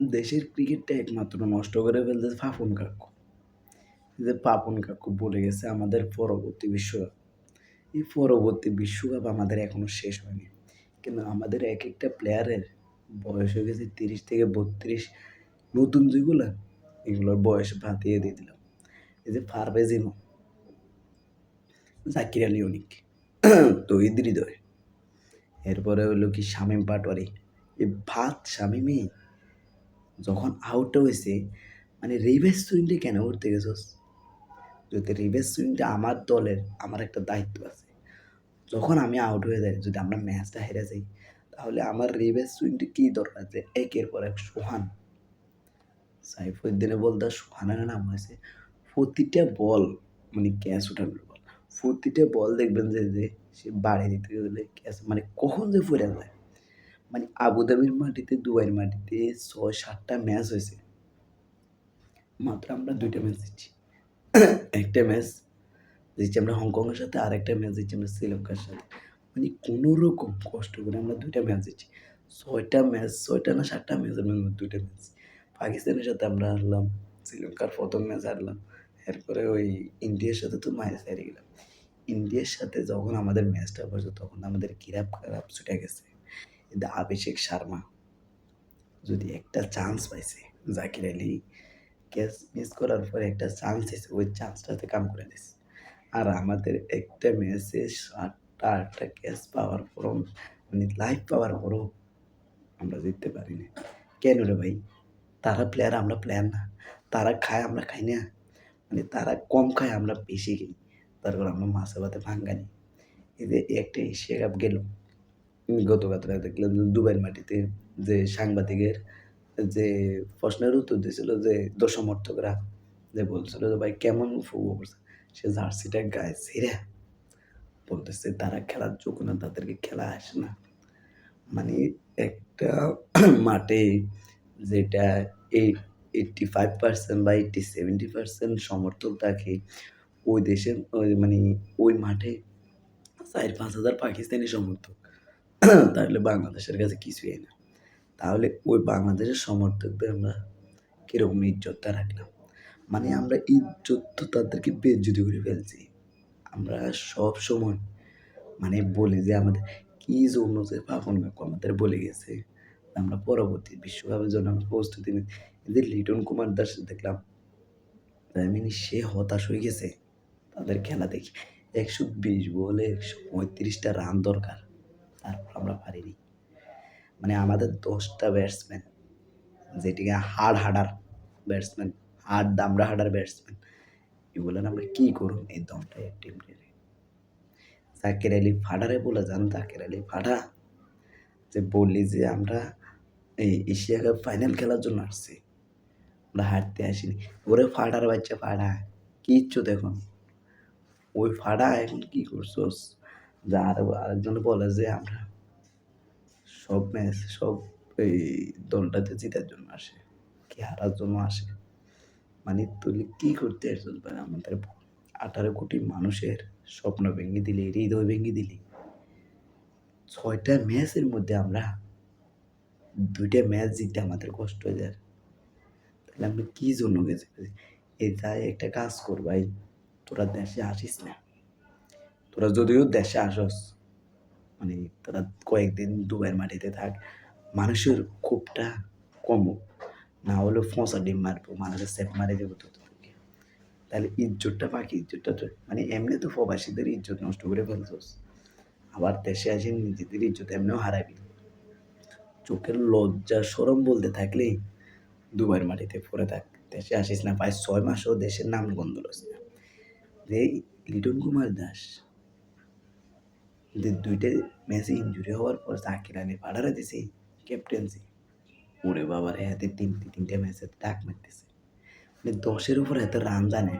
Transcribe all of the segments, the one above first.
দেশের ক্রিকেটটা একমাত্র নষ্ট করে ফেলতেছে ফাফুন কাকু। যে পাপন কাকু বলে গেছে আমাদের পরবর্তী বিশ্বকাপ। এই পরবর্তী বিশ্বকাপ আমাদের এখনও শেষ হয়নি। কিন্তু আমাদের এক একটা প্লেয়ারের বয়স হয়ে গেছে তিরিশ থেকে বত্রিশ। নতুন যেগুলো, এগুলোর বয়স ভাতিয়ে দিয়ে দিলাম। এই যে ফারভেজিনো জাকির আলী অনিক, তহিদ হৃদয়, এরপরে হলো কি শামীম পাটোয়ারি। এই ভাত শামীমই যখন আউট হয়েছে মানে রিভার্স সুইংটা কেন উঠতে গেছস? যদি রিভার্স সুইংটা আমার দলের, আমার একটা দায়িত্ব আছে। যখন আমি আউট হয়ে যাই, যদি আমরা ম্যাচটা হেরে যাই, তাহলে আমার রিভার্স সুইংটা কী দরকার? যে একের পর এক সোহান। সাইফুদ্দিনে বলতে সোহানের নাম হয়েছে, প্রতিটা বল মানে ক্যাচ উঠানোর বল, প্রতিটা বল দেখবেন যে যে সে বাড়ি দিতে গেলে ক্যাচ মানে কখন যে ফুরে যায়। মানে আবুধাবির মাটিতে, দুবাইয়ের মাটিতে ছয় সাতটা ম্যাচ হয়েছে। মাত্র আমরা দুইটা ম্যাচ দিচ্ছি একটা ম্যাচ দিচ্ছি আমরা হংকংয়ের সাথে, আর একটা ম্যাচ দিচ্ছি আমরা শ্রীলঙ্কার সাথে। মানে কোনো রকম কষ্ট করে আমরা দুইটা ম্যাচ দিচ্ছি ছয়টা ম্যাচ ছয়টা না সাতটা ম্যাচের মধ্যে দুইটা ম্যাচ পাকিস্তানের সাথে আমরা হারলাম, শ্রীলঙ্কার প্রথম ম্যাচ হারলাম। এরপরে ওই ইন্ডিয়ার সাথে তো ম্যাচ হারে গেলাম। ইন্ডিয়ার সাথে যখন আমাদের ম্যাচটা বসে তখন আমাদের কিরাপ খারাপ ছুটে গেছে। কিন্তু অভিষেক শর্মা যদি একটা চান্স পাইছে জাকির আলী ক্যাচ মিস করার পরে একটা চান্স এসে ওই চান্সটাতে কাম করে দিছে। আর আমাদের একটা ম্যাচে সাতটা আটটা ক্যাচ পাওয়ার পরও মানে লাইফ পাওয়ার পরও আমরা জিততে পারিনি। কেন রে ভাই? তারা প্লেয়ার আমরা প্লেয়ার না। তারা খায় আমরা খাই না। মানে তারা কম খায় আমরা বেশি খাই। তারপর আমরা মাছে ভাতে ভাঙ্গানি। এই যে একটা এশিয়া কাপ গেল। গতকাল দেখলাম দুবাইয়ের মাটিতে যে সাংবাদিকের যে প্রশ্নের উত্তর দিয়েছিল যে দর্শমর্থকরা যে বলছিল যে, ভাই, কেমন ফুটবল করছে সে জার্সিটা গায়ে ছেড়ে বলতেছে, তারা খেলার যোগ্য না, তাদেরকে খেলা আসে না। মানে একটা মাঠে যেটা এই এইটটি ফাইভ পার্সেন্ট বা এইটটি সেভেন্টি পার্সেন্ট সমর্থক থাকে, ওই দেশের, ওই মানে ওই মাঠে চার পাঁচ হাজার পাকিস্তানি সমর্থক। তাহলে বাংলাদেশের কাছে কিছুই না। তাহলে ওই বাংলাদেশের সমর্থকদের আমরা কীরকম ইজ্জতটা রাখলাম? মানে আমরা ইজ্জত তো তাদেরকে বেজ্জুতি করে ফেলছি। আমরা সব সময় মানে বলি যে আমাদের কী জন্য যে পাপন কাকু আমাদের বলে গেছে। আমরা পরবর্তী বিশ্বকাপের জন্য আমরা প্রস্তুতি নিই। এদের লিটন কুমার দাস দেখলাম তাই সে হতাশ হয়ে গেছে। তাদের খেলা দেখি একশো বিশ বলে একশো পঁয়ত্রিশটা রান দরকার। পারিনি। মানে আমাদের দশটা ব্যাটসম্যান যেটিকে হাড় হাডার ব্যাটসম্যান হাড় দামড়া হাডার ব্যাটসম্যান এগুলো আমরা কী করুন এই দমটা টিম নিয়ে জাকের আলী ফাডারে বলে যান, জাকের আলী ফাডা, যে বললি যে আমরা এই এশিয়া কাপ ফাইনাল খেলার জন্য আসছি। আমরা হারতে আসিনি। ওরে ফাডার বাচ্চা, ফাডা, কিচ্ছু দেখুন ওই ফাডা এখন কী করছোস যা আর আরেকজন বলে যে আমরা সব ম্যাচ, সব এই দলটাতে জেতার জন্য আসে, কি হারার জন্য আসে? মানে তুই কী করতে আসছিস ভাই আমাদের আঠারো কোটি মানুষের স্বপ্ন ভেঙে দিলি, হৃদয় ভেঙে দিলি, ছয়টা ম্যাচের মধ্যে আমরা দুইটা ম্যাচ জিততে আমাদের কষ্ট হয়ে যায়। তাহলে আমরা কী জন্য গেছি? এই যাই একটা কাজ কর ভাই, তোরা দেশে আসিস না। তোরা যদিও দেশে আসস মানে তোরা কয়েকদিন দুবাইয়ের মাটিতে থাক, মানুষের খুবটা কমুক না হলে ফোঁসা ডিম মারবো, মানুষের সেফ মারে যাব তো তাহলে ইজ্জতটা পাখি ইজ্জতটা তো মানে এমনি তো প্রবাসীদের ইজ্জত নষ্ট করে ফেলছোস। আবার দেশে আসে নিজেদের ইজ্জত এমনিও হারাবি। চোখের লজ্জা সরম বলতে থাকলেই দুবাইয়ের মাটিতে পড়ে থাক। দেশে আসিস না, প্রায় ছয় মাসও দেশের নাম গন্ধ রস না। যে লিটন কুমার দাস। যে দুইটা ম্যাচে ইঞ্জুরি হওয়ার পর সাকির আলী পাড়ারে দিছে ক্যাপ্টেন্সি ওরে বাবার হাতে তিনটে তিনটে ম্যাচে ডাক মারতেছে মানে দশের উপর এত রান জানে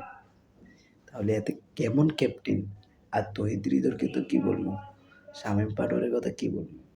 তাহলে এতে কেমন ক্যাপ্টেন আর তহিদ তো কী বলব শামীম পাটোয়ারের কথা কী বলব